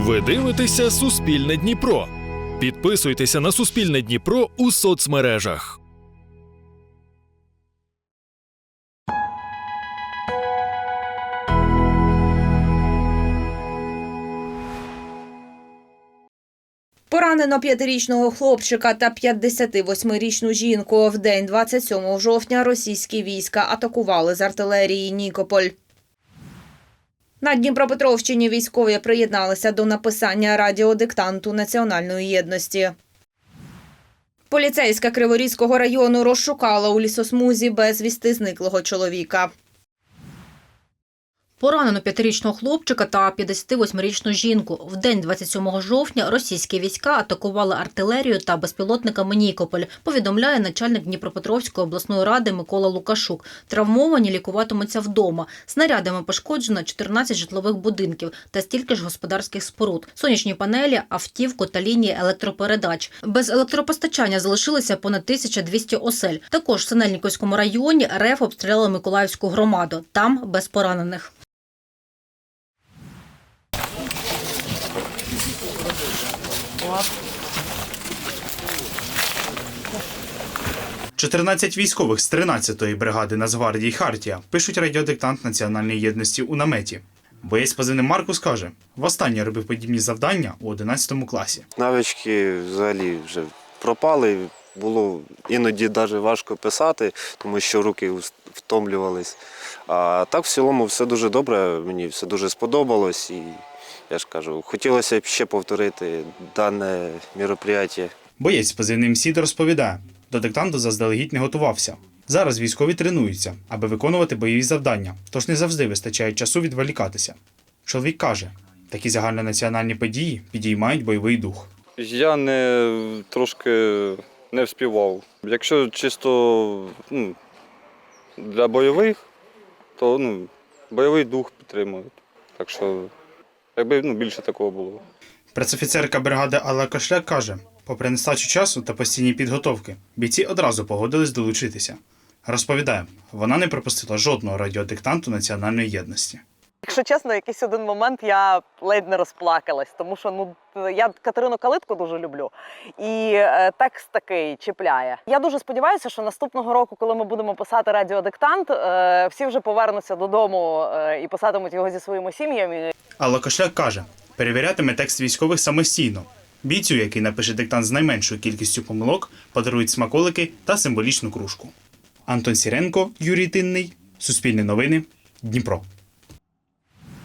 Ви дивитеся Суспільне Дніпро. Підписуйтеся на Суспільне Дніпро у соцмережах. Поранено п'ятирічного хлопчика та 58-річну жінку. В день 27 жовтня російські війська атакували з артилерії Нікополь. На Дніпропетровщині військові приєдналися до написання радіодиктанту національної єдності. Поліцейська Криворізького району розшукала у лісосмузі безвісти зниклого чоловіка. Поранено п'ятирічного хлопчика та 58-річну жінку. В день 27 жовтня російські війська атакували артилерію та безпілотниками Нікополь. Повідомляє начальник Дніпропетровської обласної ради Микола Лукашук. Травмовані лікуватимуться вдома. Снарядами пошкоджено 14 житлових будинків та стільки ж господарських споруд, сонячні панелі, автівку та лінії електропередач. Без електропостачання залишилися понад 1200 осель. Також в Синельниківському районі РФ обстріляли Миколаївську громаду. Там без поранених. – 14 військових з 13-ї бригади Нацгвардії Хартія пишуть радіодиктант національної єдності у наметі. Боєць позивним Маркус каже, востаннє робив подібні завдання у 11 класі. Навички взагалі вже пропали. Було іноді навіть важко писати, тому що руки втомлювались. А так в цілому все дуже добре, мені все дуже сподобалось. І я ж кажу, хотілося б ще повторити дане мероприятие. Боєць з позивним Сід розповідає, до диктанту заздалегідь не готувався. Зараз військові тренуються, аби виконувати бойові завдання, тож не завжди вистачає часу відволікатися. Чоловік каже, такі загальнонаціональні події підіймають бойовий дух. Я не трошки не вспівав. Якщо чисто ну, для бойових, то ну, бойовий дух підтримують. Так що, якби ну, більше такого було. Прецофіцерка бригади Алла Кошляк каже, попри нестачу часу та постійні підготовки, бійці одразу погодились долучитися. Розповідає, вона не пропустила жодного радіодиктанту національної єдності. Якщо чесно, якийсь один момент я ледь не розплакалась, тому що ну я Катерину Калитку дуже люблю, і е, текст такий чіпляє. Я дуже сподіваюся, що наступного року, коли ми будемо писати радіодиктант, е, всі вже повернуться додому е, і писатимуть його зі своїми сім'ями. Алла Кошляк каже, перевірятиме текст військових самостійно. Бійцю, який напише диктант з найменшою кількістю помилок, подарують смаколики та символічну кружку. Антон Сіренко, Юрій Тинний, Суспільне новини, Дніпро.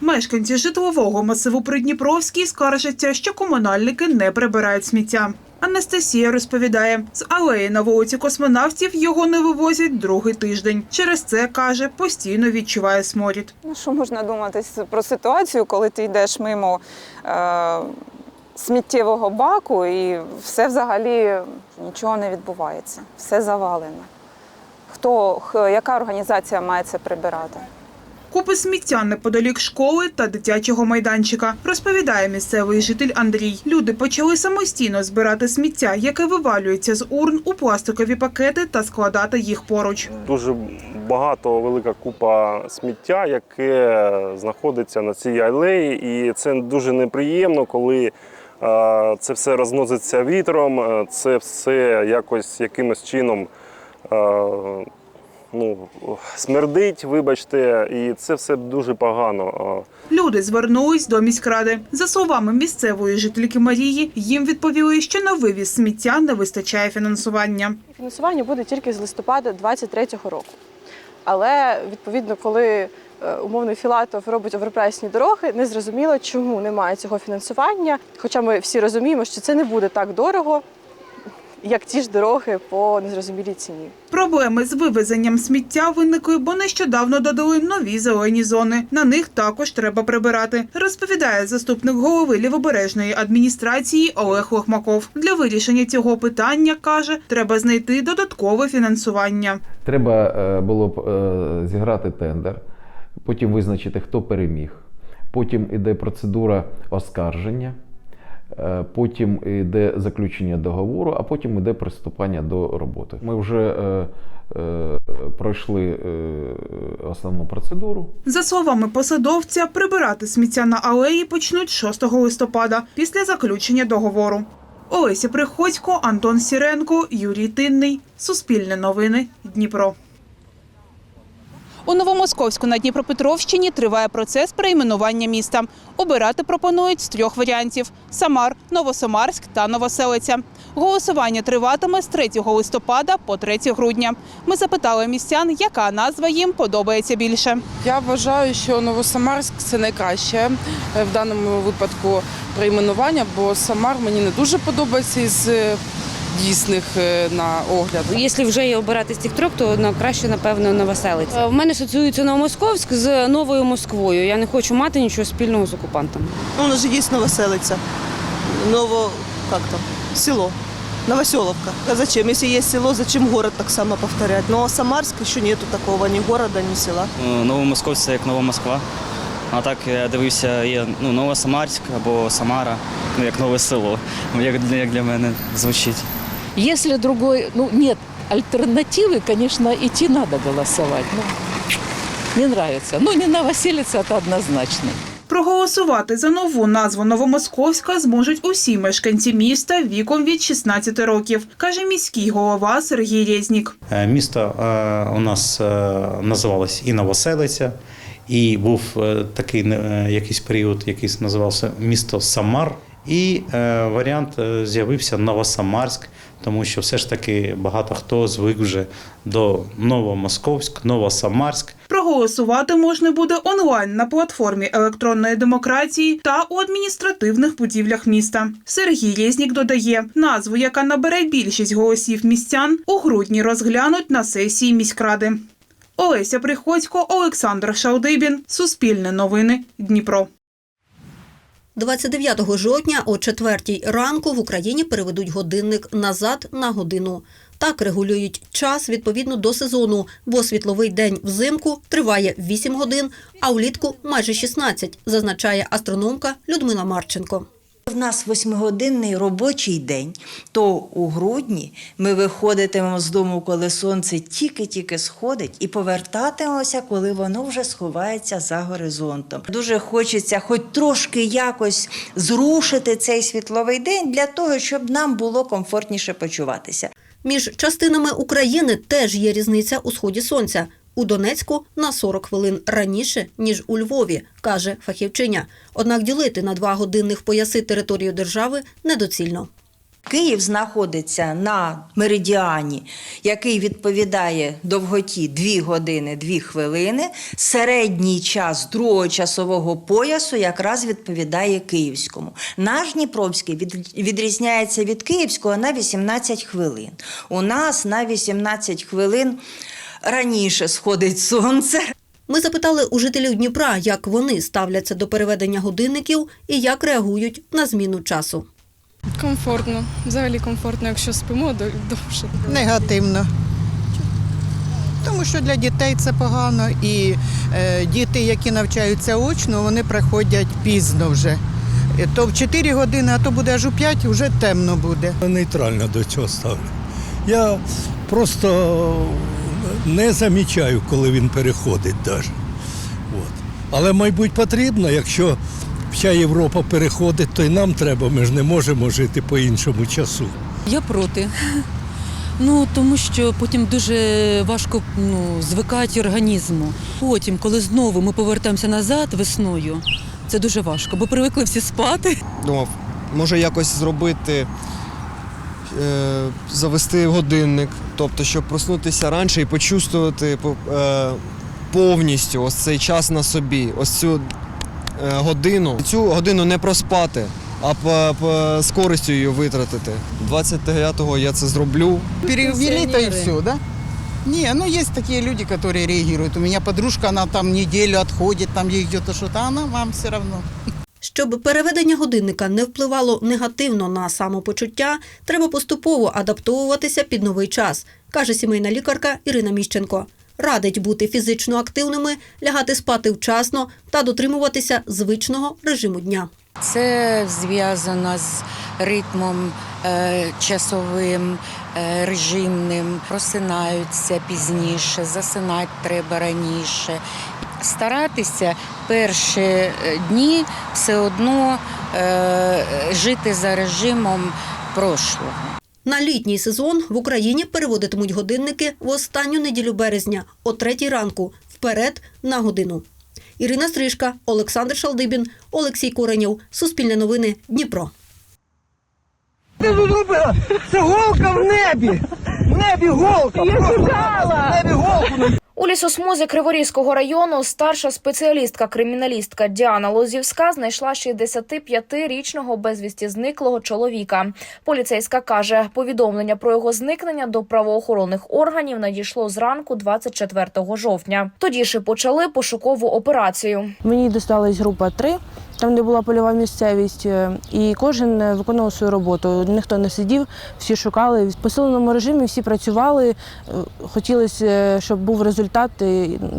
Мешканці житлового масиву Придніпровській скаржаться, що комунальники не прибирають сміття. Анастасія розповідає, з алеї на вулиці космонавтів його не вивозять другий тиждень. Через це каже, постійно відчуває сморід. Ну, що можна думати про ситуацію, коли ти йдеш мимо е, сміттєвого баку і все взагалі нічого не відбувається, все завалено. Хто, яка організація має це прибирати? Купи сміття неподалік школи та дитячого майданчика, розповідає місцевий житель Андрій. Люди почали самостійно збирати сміття, яке вивалюється з урн у пластикові пакети та складати їх поруч. Дуже багато велика купа сміття, яке знаходиться на цій алеї, і це дуже неприємно, коли е, це все розноситься вітром, е, це все якось якимось чином. Ну, смердить, вибачте, і це все дуже погано. Люди звернулись до міськради. За словами місцевої жительки Марії, їм відповіли, що на вивіз сміття не вистачає фінансування. Фінансування буде тільки з листопада 2023 року. Але відповідно, коли е, умовний Філатов робить оверпресні дороги, не зрозуміло, чому немає цього фінансування. Хоча ми всі розуміємо, що це не буде так дорого, як ті ж дороги по незрозумілій ціні. Проблеми з вивезенням сміття виникли, бо нещодавно додали нові зелені зони. На них також треба прибирати, розповідає заступник голови лівобережної адміністрації Олег Лохмаков. Для вирішення цього питання каже, треба знайти додаткове фінансування. Треба е, було б е, зіграти тендер, потім визначити, хто переміг. Потім іде процедура оскарження, потім йде заключення договору, а потім йде приступання до роботи. Ми вже е, е, пройшли е, основну процедуру. За словами посадовця, прибирати сміття на алеї почнуть 6 листопада після заключення договору. Олеся Приходько, Антон Сіренко, Юрій Тинний. Суспільне новини. Дніпро. У Новомосковську на Дніпропетровщині триває процес перейменування міста. Обирати пропонують з трьох варіантів: Самар, Новосамарськ та Новоселиця. Голосування триватиме з 3 листопада по 3 грудня. Ми запитали містян, яка назва їм подобається більше. Я вважаю, що Новосамарськ це найкраще е, в даному випадку перейменування, бо Самар мені не дуже подобається із е, дійсних е, на огляд. Якщо вже є обирати з цих трьох, то на краще, напевно, Новоселиця. В мене асоціюється Новомосковськ з новою Москвою. Я не хочу мати нічого спільного з окупантами. Ну, у нас же есть Новоселица. Ново... как там? Село. Новоселовка. А зачем? Если есть село, зачем город так само повторять? Но а Самарск еще нету такого ни города, ни села. Новомосковськ це як Нова Москва. А так я дивився, є ну, Новосамарськ або Самара, ну як нове село, Ну, як як для мене звучить. Если другой, ну нет альтернативы, конечно, идти надо голосовать. Ну, не нравится. Ну, не новоселиться, это однозначно. Проголосувати за нову назву Новомосковська зможуть усі мешканці міста віком від 16 років, каже міський голова Сергій Резнік. Е, Місто е, у нас е, називалось і Новоселиця, і був такий якийсь період, який називався місто Самар. І е, варіант е, з'явився Новосамарськ, тому що все ж таки багато хто звик вже до Новомосковськ, Новосамарськ. Проголосувати можна буде онлайн на платформі електронної демократії та у адміністративних будівлях міста. Сергій Резнік додає, назву, яка набере більшість голосів містян, у грудні розглянуть на сесії міськради. Олеся Приходько, Олександр Шалдибін. Суспільне новини. Дніпро. 29 жовтня о 4 ранку в Україні переведуть годинник назад на годину. Так регулюють час відповідно до сезону, бо світловий день взимку триває 8 годин, а влітку майже 16, зазначає астрономка Людмила Марченко. В нас восьмигодинний робочий день, то у грудні ми виходитимемо з дому, коли сонце тільки-тільки сходить, і повертатимемося, коли воно вже сховається за горизонтом. Дуже хочеться хоч трошки якось зрушити цей світловий день для того, щоб нам було комфортніше почуватися. Між частинами України теж є різниця у сході сонця. У Донецьку на 40 хвилин раніше, ніж у Львові, каже фахівчиня. Однак ділити на два годинних пояси територію держави недоцільно. Київ знаходиться на меридіані, який відповідає довготі 2 години 2 хвилини. Середній час другого часового поясу якраз відповідає київському. Наш Дніпровський відрізняється від київського на 18 хвилин. У нас на 18 хвилин раніше сходить сонце. Ми запитали у жителів Дніпра, як вони ставляться до переведення годинників і як реагують на зміну часу. Комфортно. Взагалі комфортно, якщо спимо довше. Негативно. Тому що для дітей це погано, і е, діти, які навчаються очно, вони приходять пізно вже. То в 4 години, а то буде аж у 5, вже темно буде. Нейтрально до цього ставлю. Я просто не замічаю, коли він переходить навіть. От. Але, мабуть, потрібно, якщо вся Європа переходить, то й нам треба, ми ж не можемо жити по іншому часу. Я проти. Ну тому що потім дуже важко ну, звикати організму. Потім, коли знову ми повертаємося назад весною, це дуже важко, бо привикли всі спати. Думав, може якось зробити, завести годинник, тобто, щоб проснутися раніше і почувствувати е, повністю ось цей час на собі, ось цю е, годину. Цю годину не проспати, а по, по, з користю її витратити. 29-го я це зроблю. Перевели то и все, да? Не, ну есть такие люди, которые реагируют. У меня подружка, она там неделю отходит, там ей где-то что-то, а она вам все равно. Щоб переведення годинника не впливало негативно на самопочуття, треба поступово адаптовуватися під новий час, каже сімейна лікарка Ірина Міщенко. Радить бути фізично активними, лягати спати вчасно та дотримуватися звичного режиму дня. Це зв'язано з ритмом е, часовим, е, режимним, просинаються пізніше, засинати треба раніше. Старатися перші е, дні все одно е, жити за режимом прошлого. На літній сезон в Україні переводитимуть годинники в останню неділю березня о третій ранку вперед на годину. Ірина Стрижка, Олександр Шалдибін, Олексій Коренєв. Суспільне новини. Дніпро. Ти? Це голка в небі! В небі голка! Я шукала! В небі голку! У лісосмузі Криворізького району старша спеціалістка-криміналістка Діана Лозівська знайшла 65-річного безвісті зниклого чоловіка. Поліцейська каже, повідомлення про його зникнення до правоохоронних органів надійшло зранку 24 жовтня. Тоді ж і почали пошукову операцію. Мені досталась група 3, там де була польова місцевість, е, і кожен е, виконував свою роботу. Ніхто не сидів, всі шукали. В посиленому режимі всі працювали. Е, Хотілося, щоб був результат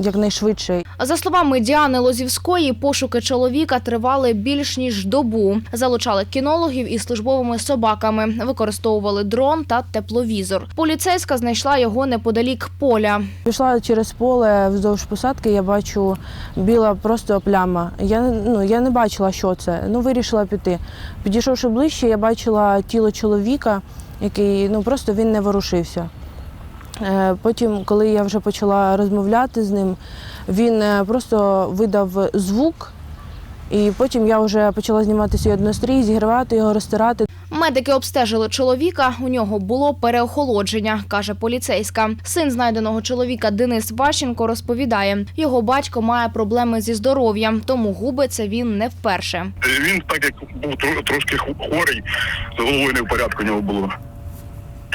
якнайшвидше. За словами Діани Лозівської, пошуки чоловіка тривали більш ніж добу. Залучали кінологів із службовими собаками, використовували дрон та тепловізор. Поліцейська знайшла його неподалік поля. Пішла через поле вздовж посадки, я бачу біла просто пляма. Я, ну, я не бачила, що це. Ну, вирішила піти. Підійшовши ближче, я бачила тіло чоловіка, який ну, просто він не ворушився. Е, Потім, коли я вже почала розмовляти з ним, він е, просто видав звук, і потім я вже почала знімати свій однострій, зігрівати його, розтирати. Медики обстежили чоловіка. У нього було переохолодження, каже поліцейська. Син знайденого чоловіка Денис Ващенко розповідає, його батько має проблеми зі здоров'ям, тому губиться він не вперше. Він так як був трошки хворий, з головою не в порядку нього було.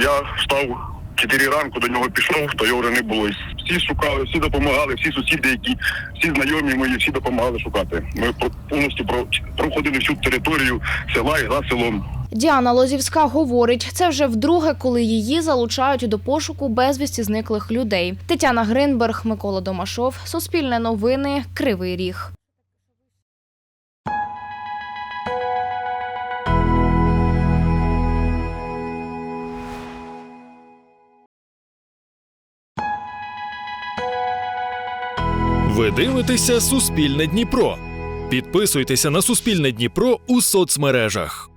Я встав 4 ранку, до нього пішов, то його вже не було. Всі шукали, всі допомагали, всі сусіди, які всі знайомі мої, всі допомагали шукати. Ми повністю про- проходили всю територію села і за селом. Діана Лозівська говорить, це вже вдруге, коли її залучають до пошуку безвісті зниклих людей. Тетяна Гринберг, Микола Домашов, Суспільне новини, Кривий Ріг. Ви дивитеся Суспільне Дніпро. Підписуйтеся на Суспільне Дніпро у соцмережах.